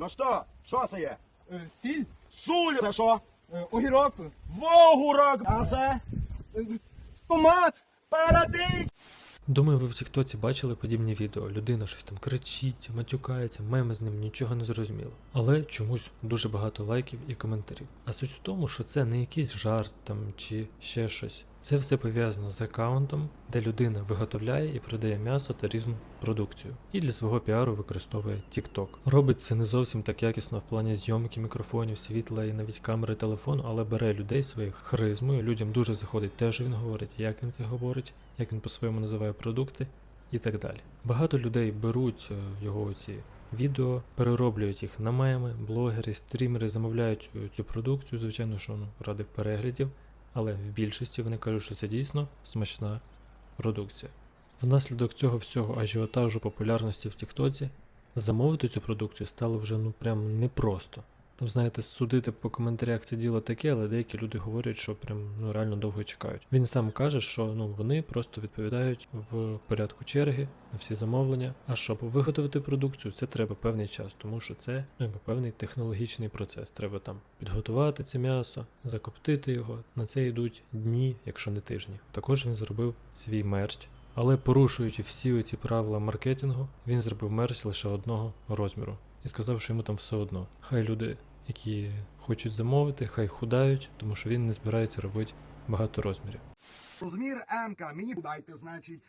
Ну що? Що це є? Е, Сіль, Суль! Це що? е, огірок, Вогурок! А це? е, томат. Парадик! Думаю, ви в Тіктоці бачили подібні відео. Людина щось там кричить, матюкається, меми з ним нічого не зрозуміло. Але чомусь дуже багато лайків і коментарів. А суть в тому, що це не якийсь жарт там чи ще щось. Це все пов'язано з аккаунтом, де людина виготовляє і продає м'ясо та різну продукцію. І для свого піару використовує TikTok. Робить це не зовсім так якісно в плані зйомки мікрофонів, світла і навіть камери телефону, але бере людей своїх харизмою. Людям дуже заходить те, що він говорить, як він це говорить, як він по-своєму називає продукти і так далі. Багато людей беруть е, його ці відео, перероблюють їх на меми, блогери, стрімери замовляють е, цю продукцію, звичайно, що ну, ради переглядів, але в більшості вони кажуть, що це дійсно смачна продукція. Внаслідок цього всього ажіотажу популярності в Тіктоці замовити цю продукцію стало вже ну прям непросто. Там, знаєте, судити по коментарях це діло таке, але деякі люди говорять, що прям ну реально довго чекають. Він сам каже, що ну вони просто відповідають в порядку черги на всі замовлення. А щоб виготовити продукцію, це треба певний час, тому що це ну, певний технологічний процес. Треба там підготувати це м'ясо, закоптити його. На це йдуть дні, якщо не тижні. Також він зробив свій мерч. Але порушуючи всі оці правила маркетингу, він зробив мерч лише одного розміру і сказав, що йому там все одно. Хай люди, які хочуть замовити, хай худають, тому що він не збирається робити багато розмірів. Розмір МК, мені дайте, значить.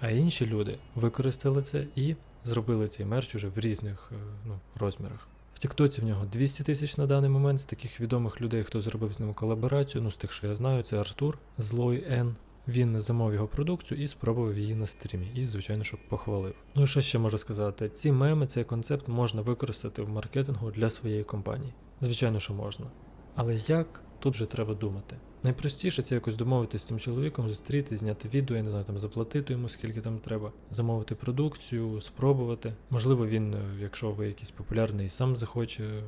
А інші люди використали це і зробили цей мерч уже в різних е, ну, розмірах. В Тіктоці в нього 200 тисяч на даний момент. З таких відомих людей, хто зробив з ним колаборацію, ну з тих, що я знаю, це Артур Злой Н. Він замовив його продукцію і спробував її на стрімі, і, звичайно, що похвалив. Ну і що ще можу сказати? Ці меми, цей концепт можна використати в маркетингу для своєї компанії. Звичайно, що можна. Але як тут вже треба думати. Найпростіше це якось домовитися з цим чоловіком, зустріти, зняти відео, я не знаю, там заплатити йому скільки там треба, замовити продукцію, спробувати. Можливо, він, е, якщо ви якийсь популярний, сам захоче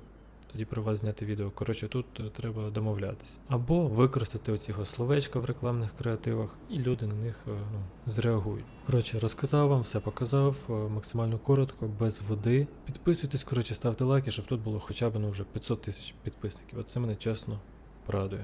тоді про вас зняти відео. Коротше, тут е, треба домовлятись. Або використати оці словечка в рекламних креативах, і люди на них е, ну, зреагують. Коротше, розказав вам, все показав, е, максимально коротко, без води. Підписуйтесь, коротше, ставте лайки, щоб тут було хоча б ну, вже 500 тисяч підписників. Оце мене чесно порадує.